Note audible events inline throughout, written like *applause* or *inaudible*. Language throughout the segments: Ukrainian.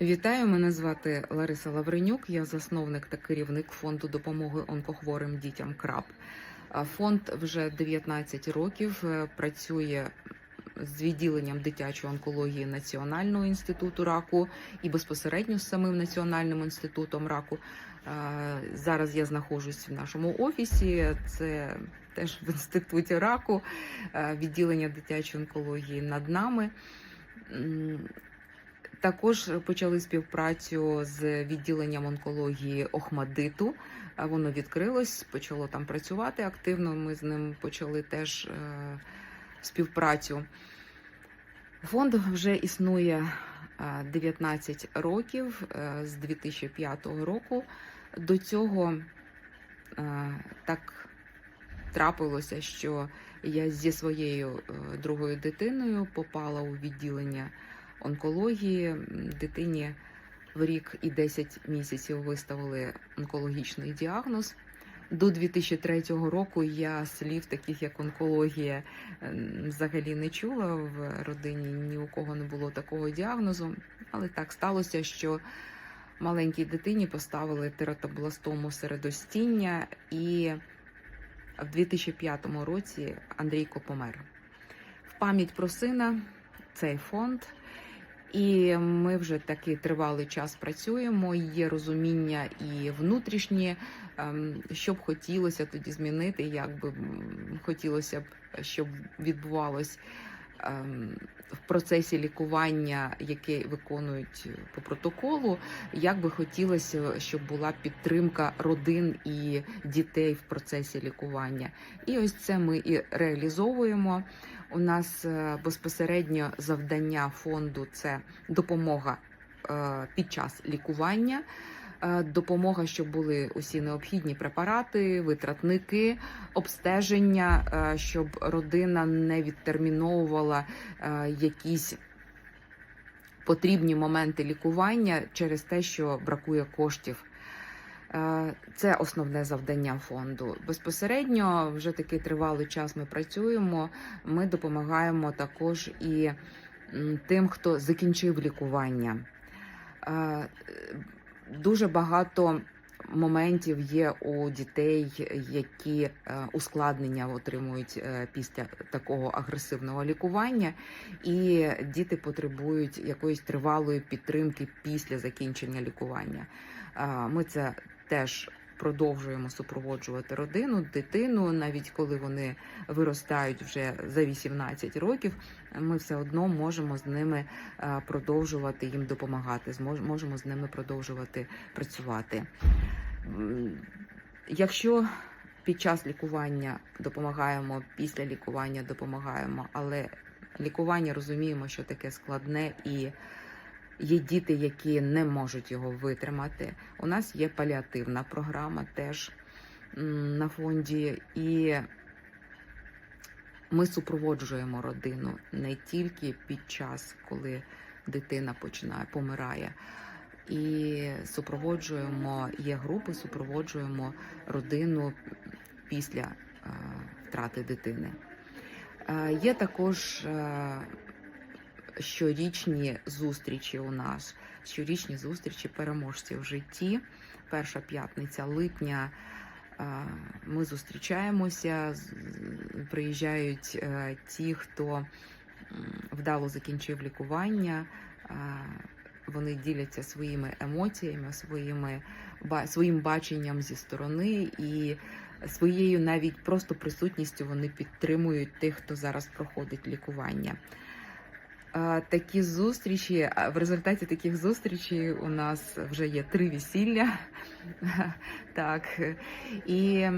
Вітаю, мене звати Лариса Лавренюк. Я засновник та керівник фонду допомоги онкохворим дітям КРАП. Фонд вже 19 років е, працює з відділенням дитячої онкології Національного інституту раку і безпосередньо з самим Національним інститутом раку. Е, Зараз я знаходжусь в нашому офісі. Це теж в інституті раку, е, відділення дитячої онкології над нами. Також почали співпрацю з відділенням онкології Охмадиту. Воно відкрилось, почало там працювати активно. Ми з ним почали теж е, співпрацю. Фонд вже існує е, 19 років е, з 2005 року. До цього е, так трапилося, що я зі своєю е, другою дитиною попала у відділення онкології. Дитині в рік і 10 місяців виставили онкологічний діагноз. До 2003 року я слів, таких як онкологія, ем, взагалі не чула. В родині ні у кого не було такого діагнозу. Але так сталося, що маленькій дитині поставили тератобластому середостіння, і в 2005 році Андрійко помер. В пам'ять про сина цей фонд. І ми вже такий тривалий час працюємо. Є розуміння і внутрішнє, ем, що б хотілося тоді змінити, як би хотілося б, щоб відбувалось в процесі лікування, яке виконують по протоколу. Як би хотілося, щоб була підтримка родин і дітей в процесі лікування. І ось це ми і реалізовуємо. У нас е, безпосередньо завдання фонду це допомога е, під час лікування, е, допомога, щоб були усі необхідні препарати, витратники, обстеження, е, щоб родина не відтерміновувала е, якісь потрібні моменти лікування через те, що бракує коштів. Е, Це основне завдання фонду. Безпосередньо вже такий тривалий час ми працюємо. Ми допомагаємо також і тим, хто закінчив лікування. Дуже багато моментів є у дітей, які е, ускладнення отримують е, після такого агресивного лікування, і діти потребують якоїсь тривалої підтримки після закінчення лікування. Е, Ми це теж продовжуємо супроводжувати родину, дитину, навіть коли вони виростають вже за 18 років. Ми все одно можемо з ними е, продовжувати їм допомагати, можемо з ними продовжувати працювати. Якщо під час лікування допомагаємо, після лікування допомагаємо, але лікування розуміємо, що таке складне і є діти, які не можуть його витримати. У нас є паліативна програма теж на фонді, і ми супроводжуємо родину не тільки під час, коли дитина починає помирає. І супроводжуємо, є групи, супроводжуємо родину після е, втрати дитини. Е, є також е, щорічні зустрічі у нас, щорічні зустрічі переможців в житті. Перша п'ятниця липня. е, Ми зустрічаємося, приїжджають е, ті, хто вдало закінчив лікування. е, Вони діляться своїми емоціями, своїми своїм баченням зі сторони і своєю навіть просто присутністю вони підтримують тих, хто зараз проходить лікування. Такі зустрічі в результаті таких зустрічей у нас вже є три весілля. *laughs* Так і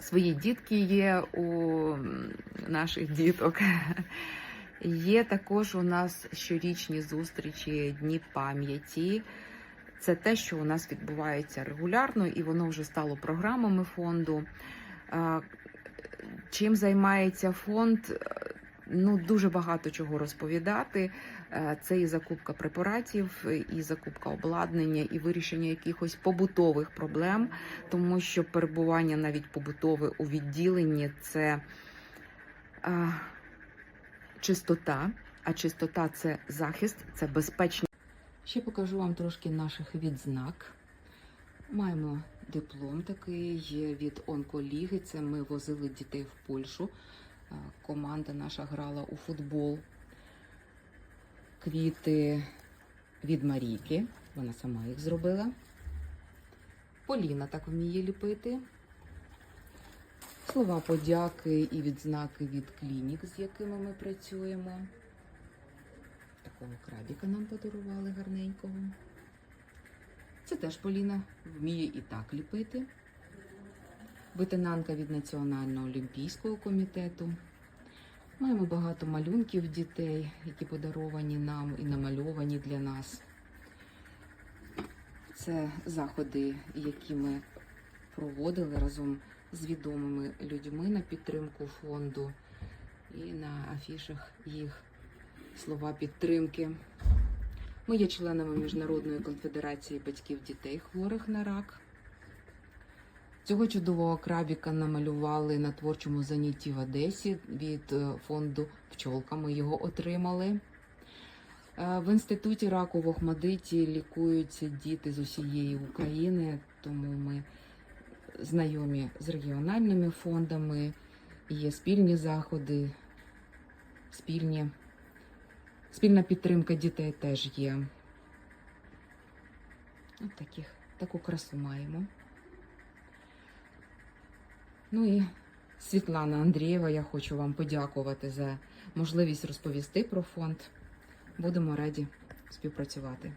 свої дітки є у наших діток. *laughs* Є також у нас щорічні зустрічі, дні пам'яті. Це те, що у нас відбувається регулярно, і воно вже стало програмами фонду. Чим займається фонд? Ну, дуже багато чого розповідати. Е, Це і закупка препаратів, і закупка обладнання, і вирішення якихось побутових проблем, тому що перебування навіть побутове у відділенні це е, чистота, а чистота це захист, це безпечність. Ще покажу вам трошки наших відзнак. Маємо диплом такий від онколіги. Це ми возили дітей в Польщу. Команда наша грала у футбол. Квіти від Марійки. Вона сама їх зробила. Поліна так вміє ліпити. Слова подяки і відзнаки від клінік, з якими ми працюємо. Такого крабіка нам подарували гарненького. Це теж Поліна вміє і так ліпити. Ветенанка від Національного олімпійського комітету. Маємо багато малюнків дітей, які подаровані нам і намальовані для нас. Це заходи, які ми проводили разом з відомими людьми на підтримку фонду. І на афішах їх слова підтримки. Ми є членами Міжнародної конфедерації батьків дітей хворих на рак. Цього чудового крабіка намалювали на творчому занятті в Одесі від е, фонду Пчолка. Ми його отримали. Е, В інституті раку в Охмадиті лікуються діти з усієї України, тому ми знайомі з регіональними фондами. Є спільні заходи, спільні, спільна підтримка дітей теж є. От таких, таку красу маємо. Ну і Світлана Андрієва, я хочу вам подякувати за можливість розповісти про фонд. Будемо раді співпрацювати.